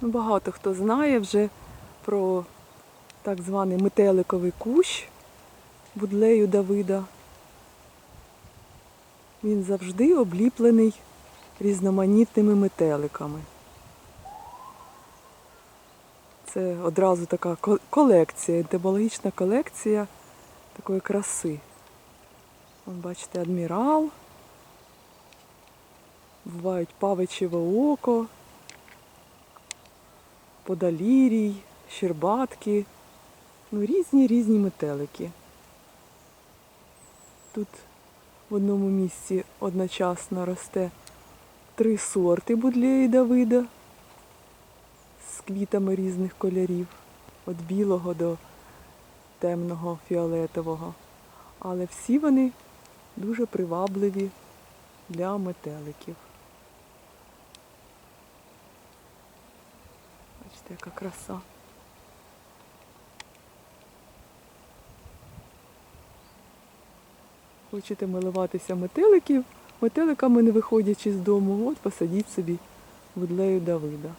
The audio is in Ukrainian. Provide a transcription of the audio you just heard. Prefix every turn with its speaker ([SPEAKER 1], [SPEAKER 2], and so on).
[SPEAKER 1] Ну, багато хто знає вже про так званий метеликовий кущ будлею Давида. Він завжди обліплений різноманітними метеликами. Це одразу така колекція, етимологічна колекція такої краси. Вон, бачите, адмірал. Бувають павичеве око, подалірій, щербатки. Ну, різні різні метелики. Тут в одному місці одночасно росте три сорти будлеї Давида з квітами різних кольорів, від білого до темного фіолетового. Але всі вони дуже привабливі для метеликів. Бачите, яка краса. Хочете милуватися метеликів, метеликами не виходячи з дому, от посадіть собі будлею Давида.